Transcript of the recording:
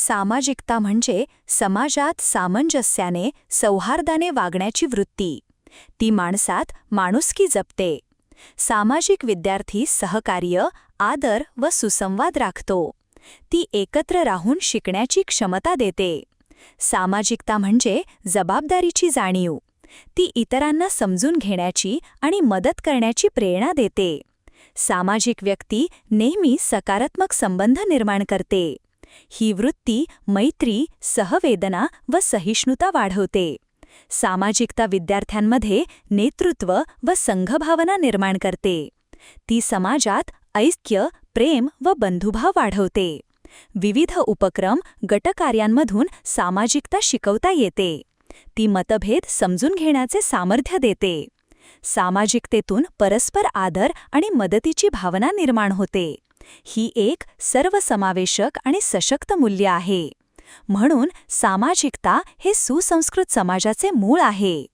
सामाजिकता म्हणजे समाजात सामंजस्याने सौहार्दाने वागण्याची वृत्ती. ती माणसात माणुसकी जपते. सामाजिक विद्यार्थी सहकार्य आदर व सुसंवाद राखतो. ती एकत्र राहून शिकण्याची क्षमता देते. सामाजिकता म्हणजे जबाबदारीची जाणीव. ती इतरांना समजून घेण्याची आणि मदत करण्याची प्रेरणा देते. सामाजिक व्यक्ती नेहमी सकारात्मक संबंध निर्माण करते. ही वृत्ती मैत्री सहवेदना व सहिष्णुता वाढवते. सामाजिकता विद्यार्थ्यांमध्ये नेतृत्व व संघभावना निर्माण करते. ती समाजात ऐक्य प्रेम व बंधुभाव वाढवते. विविध उपक्रम गटकार्यांमधून सामाजिकता शिकवता येते. ती मतभेद समजून घेण्याचे सामर्थ्य देते. सामाजिकतेतून परस्पर आदर आणि मदतीची भावना निर्माण होते. ही एक सर्वसमावेशक आणि सशक्त मूल्य आहे. म्हणून सामाजिकता हे सुसंस्कृत समाजाचे मूळ आहे.